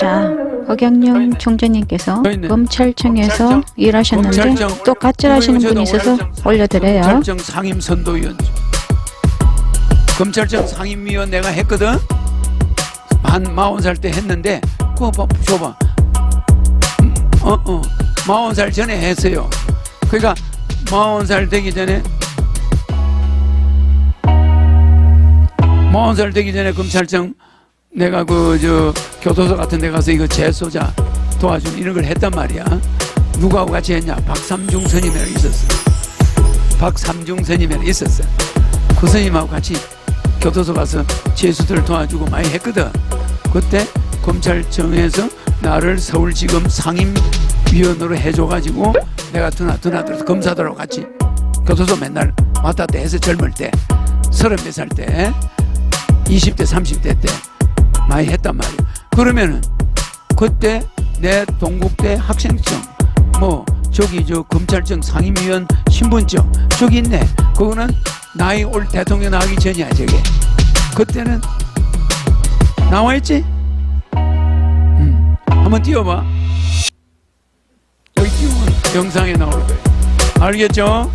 자, 허경영 총재님께서 저희는 검찰청에서 검찰청, 일하셨는데 검찰청 또 가짜 하시는 이거 분이 있어서 올려드려요. 검찰청 상임 선도위원 검찰청 상임위원 내가 했거든. 한 마흔 살 때 했는데 그거 봐, 줘봐. 음, 어어. 마흔 살 전에 했어요. 그러니까 마흔 살 되기 전에 마흔 살 되기 전에 검찰청 내가 그 저 교도소 같은 데 가서 이거 재소자 도와준 이런 걸 했단 말이야. 누구하고 같이 했냐? 박삼중 스님이라 있었어. 박삼중 스님이라 있었어. 그 스님하고 같이 교도소 가서 재수들 도와주고 많이 했거든. 그때 검찰청에서 나를 서울지검 상임위원으로 해줘가지고 내가 드나 드나들어서 검사들하고 같이 교도소 맨날 왔다 갔다 해서 젊을 때 서른 몇 살 때 20대 30대 때 많이 했단 말이야. 그러면은 그때 내 동국대 학생증 뭐 저기 저 검찰청 상임위원 신분증 저기 있네. 그거는 나이 올 대통령 나가기 전이야 저게. 그때는 나와 있지? 음 한번 띄워봐. 여기 띄우면 영상에 나올 거예요. 알겠죠?